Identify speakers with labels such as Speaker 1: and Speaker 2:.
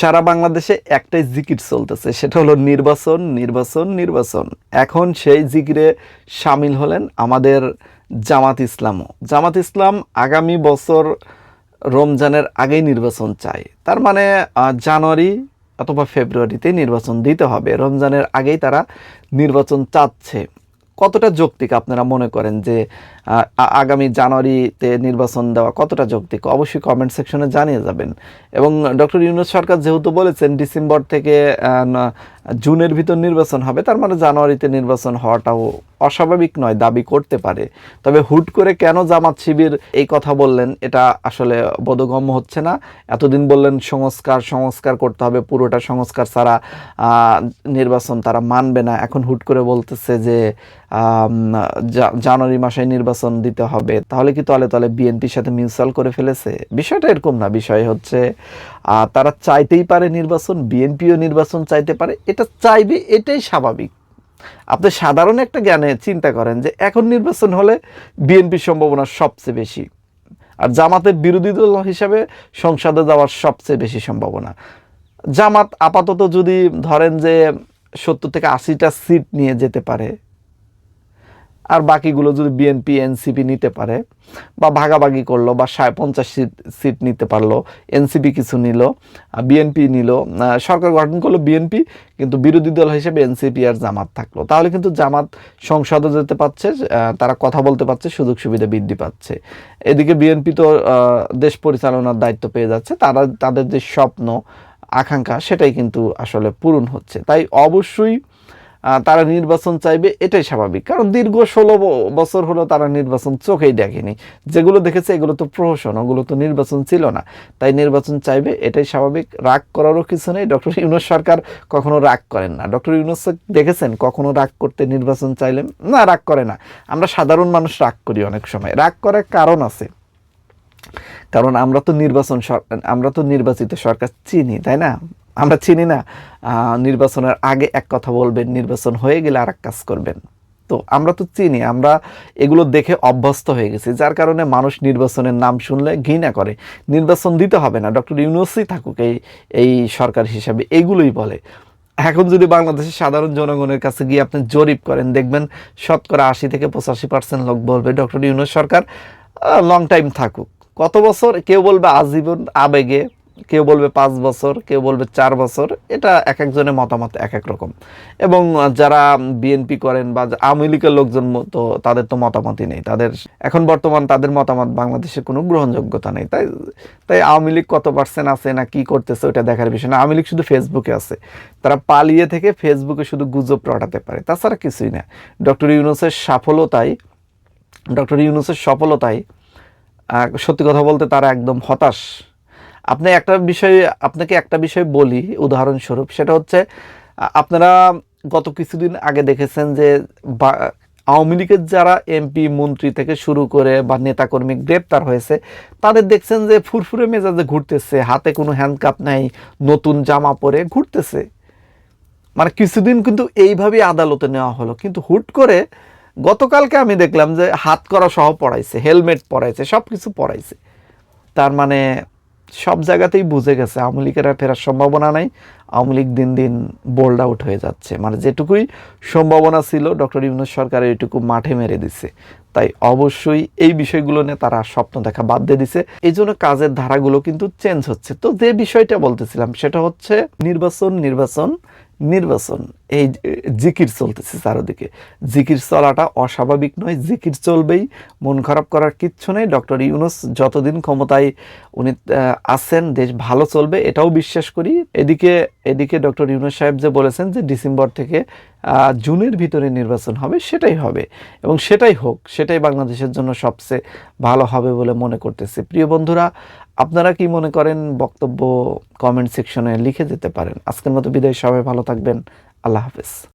Speaker 1: সারা বাংলাদেশে একটাই জিকির চলতেছে, সেটা হলো নির্বাচন নির্বাচন নির্বাচন। এখন সেই জিকিরে সামিল হলেন আমাদের জামাত ইসলামও। জামাত ইসলাম আগামী বছর রমজানের আগেই নির্বাচন চায়। তার মানে জানুয়ারি অথবা ফেব্রুয়ারিতে নির্বাচন দিতে হবে। রমজানের আগেই তারা নির্বাচন চাচ্ছে। কতটা যৌক্তিক আপনারা মনে করেন যে আগামী জানুয়ারিতে নির্বাচন দেওয়া কতটা যৌক্তিক? অবশ্যই কমেন্ট সেকশনে জানিয়ে যাবেন। এবং ডক্টর ইউনুস সরকার যেহেতু বলেছেন ডিসেম্বর থেকে জুনের ভিতর নির্বাচন হবে, তার মানে জানুয়ারিতে নির্বাচন হওয়াটাও অস্বাভাবিক নয়, দাবি করতে পারে। তবে হুট করে কেন জামাত শিবির এই কথা বললেন, এটা আসলে বোধগম্য হচ্ছে না। এতদিন বললেন সংস্কার সংস্কার করতে হবে, পুরোটা সংস্কার ছাড়া নির্বাচন তারা মানবে না। এখন হুট করে বলতেছে যে জানুয়ারি মাসে নির্বাচন দিতে হবে, তাহলে কি তলে তলে বিএনপির সাথে মিউচুয়াল করে ফেলেছে? বিষয়টা এরকম না, বিষয় হচ্ছে তারা চাইতেই পারে নির্বাচন, বিএনপিও নির্বাচন চাইতে পারে, এটা চাইবে, এটাই স্বাভাবিক। আপনি সাধারণ একটা জ্ঞানে চিন্তা করেন যে এখন নির্বাচন হলে বিএনপির সম্ভাবনা সবচেয়ে বেশি, আর জামাতের বিরোধী দল হিসাবে সংসদে যাওয়ার সবচেয়ে বেশি সম্ভাবনা। জামাত আপাতত যদি ধরেন যে সত্তর থেকে আশিটা সিট নিয়ে যেতে পারে আর বাকিগুলো যদি বিএনপি এনসিপি নিতে পারে, বা ভাগাভাগি করল, বা সাড়ে পঞ্চাশ সিট সিট নিতে পারল এনসিপি কিছু নিল বিএনপি নিল সরকার গঠন করল বিএনপি কিন্তু বিরোধী দল হিসেবে এনসিপি আর জামাত থাকল। তাহলে কিন্তু জামাত সংসদে যেতে পারছে তারা কথা বলতে পারছে, সুযোগ সুবিধা বৃদ্ধি পাচ্ছে। এদিকে বিএনপি তো দেশ পরিচালনার দায়িত্ব পেয়ে যাচ্ছে, তারা, তাদের যে স্বপ্ন, আকাঙ্ক্ষা, সেটাই কিন্তু আসলে পূরণ হচ্ছে। তাই অবশ্যই তারা নির্বাচন চাইবে, এটাই স্বাভাবিক। কারণ দীর্ঘ ষোলো বছর হলো তারা নির্বাচন চোখেই দেখেনি। যেগুলো দেখেছে, এগুলো তো প্রহসন, ওগুলো তো নির্বাচন ছিল না। তাই নির্বাচন চাইবে, এটাই স্বাভাবিক। রাগ করারও কিছু নেই। ডক্টর ইউনুস সরকার কখনো রাগ করেন না। ডক্টর ইউনুস দেখেছেন, কখনো রাগ করতে নির্বাচন চাইলেন না, রাগ করে না। আমরা সাধারণ মানুষ রাগ করি অনেক সময়। রাগ করার কারণ আছে। কারণ আমরা তো নির্বাচন আমরা তো নির্বাচিত সরকার চিনি, তাই না? আমরা চিনি না নির্বাচনের আগে এক কথা বলবেন, নির্বাচন হয়ে গেলে আর কাজ করবেন। তো আমরা তো চিনি, আমরা এগুলো দেখে অভ্যস্ত হয়ে গেছি। যার কারণে মানুষ নির্বাচনের নাম শুনলে ঘৃণা করে। নির্বাচন দিতে হবে না, ডক্টর ইউনুসই থাকুক, এই এই সরকার হিসাবে এইগুলোই বলে। এখন যদি বাংলাদেশের সাধারণ জনগণের কাছে গিয়ে আপনি জরিপ করেন, দেখবেন শতকরা আশি থেকে পঁচাশি পার্সেন্ট লোক বলবে, ডক্টর ইউনুস সরকার লং টাইম থাকুক। কত বছর কেউ বলবে, আজীবন আবেগে কেউ বলবে পাঁচ বছর কেউ বলবে চার বছর এটা এক একজনের মতামত এক এক রকম। এবং যারা বিএনপি করেন বা আওয়ামী লীগের লোকজন তো তাদের তো মতামতই নেই। তাদের এখন বর্তমান তাদের মতামত বাংলাদেশে কোনো গ্রহণযোগ্যতা নেই। তাই তাই আওয়ামী লীগ কত পার্সেন্ট আছে না কি করতেছে ওটা দেখার বিষয় না। আওয়ামী লীগ শুধু ফেসবুকে আছে। তারা পালিয়ে থেকে ফেসবুকে শুধু গুজব রটাতে পারে। তাছাড়া কিছুই না। ডক্টর ইউনুসের সাফলতাই ডক্টর ইউনুসের সফলতাই আহ, সত্যি কথা বলতে তারা একদম হতাশ। আপনি একটা বিষয়, আপনাকে একটা বিষয় বলি, উদাহরণস্বরূপ, সেটা হচ্ছে, আপনারা গত কিছুদিন আগে দেখেছেন যে আওয়ামী লীগের যারা এমপি মন্ত্রী থেকে শুরু করে বা নেতাকর্মী গ্রেপ্তার হয়েছে, তাদের দেখছেন যে ফুরফুরে মেজাজে ঘুরতেছে, হাতে কোনো হ্যান্ডকাপ নাই, নতুন জামা পরে ঘুরতেছে। মানে কিছুদিন কিন্তু এইভাবেই আদালতে নেওয়া হলো। কিন্তু হুট করে গতকালকে আমি দেখলাম যে হাত করা সহ পড়াইছে, হেলমেট পরাইছে সব কিছু পরাইছে। তার মানে সব জায়গাতেই বুঝে গেছে, আওয়ামী লীগের ফেরার সম্ভাবনা নাই। আওয়ামী লীগ দিন দিন বোল্ড আউট হয়ে যাচ্ছে। মানে যেটুকুই সম্ভাবনা ছিল, ডক্টর ইউনুস সরকার এইটুকু মাঠে মেরে দিছে। তাই অবশ্যই এই বিষয়গুলো নিয়ে তারা স্বপ্ন দেখা বাদ দিয়ে দিছে। এই জন্য কাজের ধারাগুলো কিন্তু চেঞ্জ হচ্ছে। তো যে বিষয়টা বলতেছিলাম, সেটা হচ্ছে নির্বাচন নির্বাচন নির্বাচন। এই জিকির চলতেছে চারদিকে। জিকির চলাটা অস্বাভাবিক নয়, জিকির চলবেই, মন খারাপ করার কিচ্ছু নেই। ডক্টর ইউনুস যতদিন ক্ষমতায় উনি আছেন, দেশ ভালো চলবে, এটাও বিশ্বাস করি। এদিকে এদিকে ডক্টর ইউনুস সাহেব যে বলেছেন যে ডিসেম্বর থেকে জুনের ভিতরে নির্বাচন হবে, সেটাই হবে। এবং সেটাই হোক, সেটাই বাংলাদেশের জন্য সবচেয়ে ভালো হবে বলে মনে করতেছি। প্রিয় বন্ধুরা, আপনারা কি মনে করেন? বক্তব্য কমেন্ট সেকশনে লিখে যেতে পারেন। আজকের মতো বিদায়, সবাই ভালো থাকবেন। আল্লাহ হাফেজ।